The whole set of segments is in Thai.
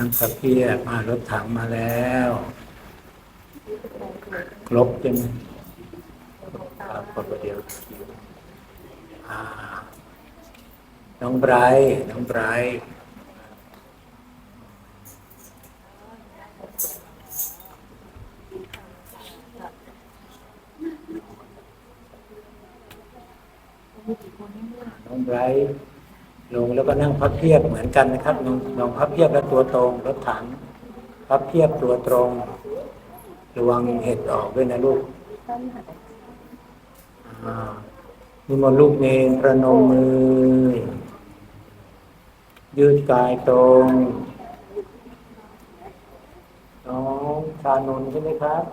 นั่งพับเพียมารถถังมาแล้ว ครบใช่ไหมครับครบประเดียวน้องไบรท์น้องไบรท์น้องไบรท์ ลงแล้วก็นั่งพับเพียบเหมือนกันนะครับลงลองพับเพียบแล้วตัวตรงรถถังพับเพียบตัวตรงระวังเห็ดออกด้วยนะลูกอ่มนลูกเนรประนมมือ ยืดกายตรงน้องชานนใช่ไหมครับ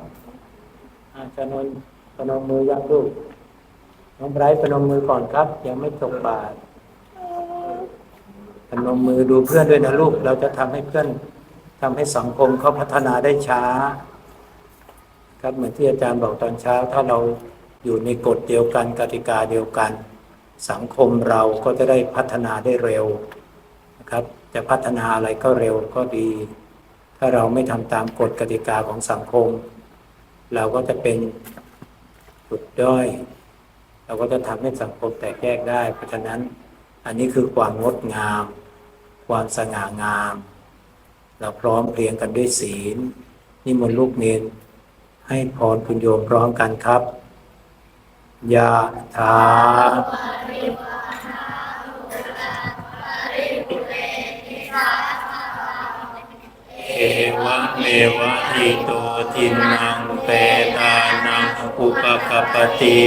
อาชานนประนมมือยังลูกน้องไบรท์ประนมมือก่อนครับ ยังไม่ตกบาต รประนมมือดูเพื่อนด้วยนะลูก เราจะทำให้เพื่อนทำให้สังคมเขาพัฒนาได้ช้า ครับเหมือนที่อาจารย์บอกตอนเช้า ถ้าเราอยู่ในกฎเดียวกันกติกาเดียวกัน สังคมเราก็จะได้พัฒนาได้เร็วนะครับ จะพัฒนาอะไรก็เร็วก็ดี ถ้าเราไม่ทำตามกฎกติกาของสังคม เราก็จะเป็นจุดด้อย เราก็จะทำให้สังคมแตกแยกได้เพราะฉะนั้น อันนี้คือความงดงาม ความสง่างาม เราพร้อมเพรียงกันด้วยศีลนิมนต์ลูกเนนให้พรคุณโยมพร้อมกันครับยะถาเอวะเมวะอิโตทินังเปตานังอุปกปปติ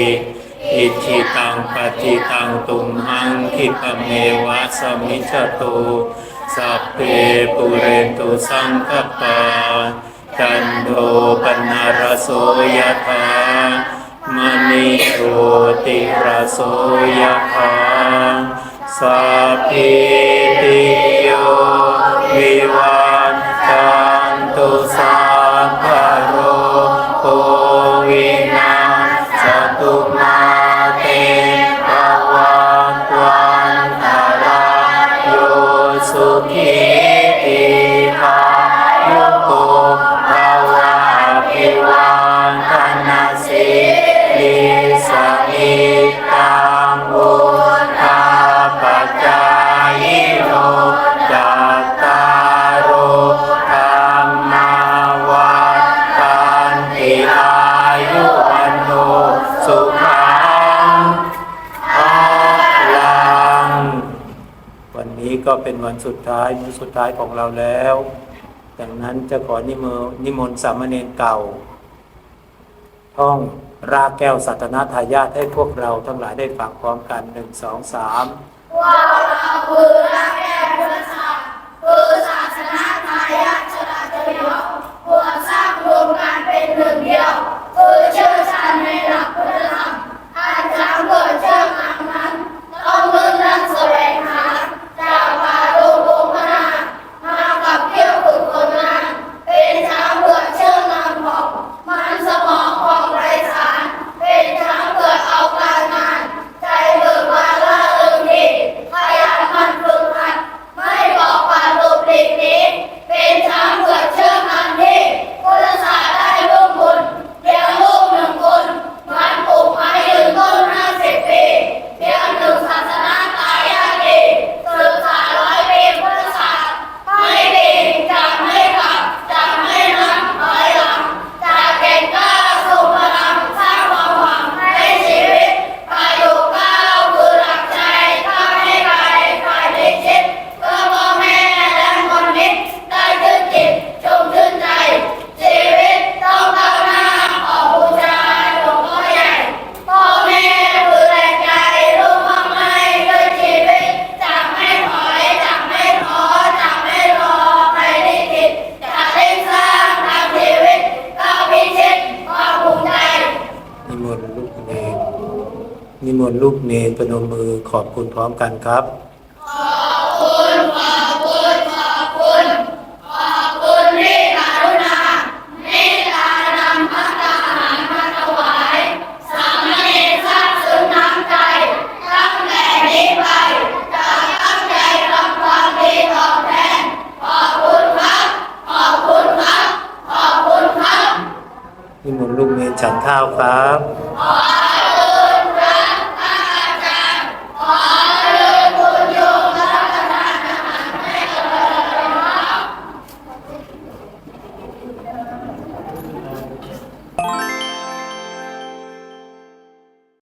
อิชิตังปฏิตังตุมหังคิปเมวะสมิจจตุสัพเพปุเรตุสังคปาจันโดปนารโสยธามณิโชติระโสยธาสัพพิติโยวิวัน ก็เป็นวันสุดท้ายมื้อสุดท้ายของเราแล้วดังนั้นจะขอนิมนิมนต์สามเณรเก่า ท่องรากแก้วสัตนาทายาทให้พวกเราทั้งหลายได้ฝากพร้อมกันหนึ่งสองสามว่าเราคือรากแก้วพุทธศาสคือศาสนาทายาทชนะจะเดียวควรสร้างรวมกันเป็นหนึ่งเดียว นิมนต์ลูกเนรประนมมือขอบคุณพร้อมกันครับ ขอบคุณ ขอบคุณ ขอบคุณ ขอบคุณที่กรุณาเมตตานำพระทหารมาถวายสามเณรทราบซึ้งน้ำใจตั้งแต่นี้ไปจะตั้งใจทำความดีตอบแทนขอบคุณครับ ขอบคุณครับ ขอบคุณครับนิมนต์ลูกเนรฉันข้าวครับ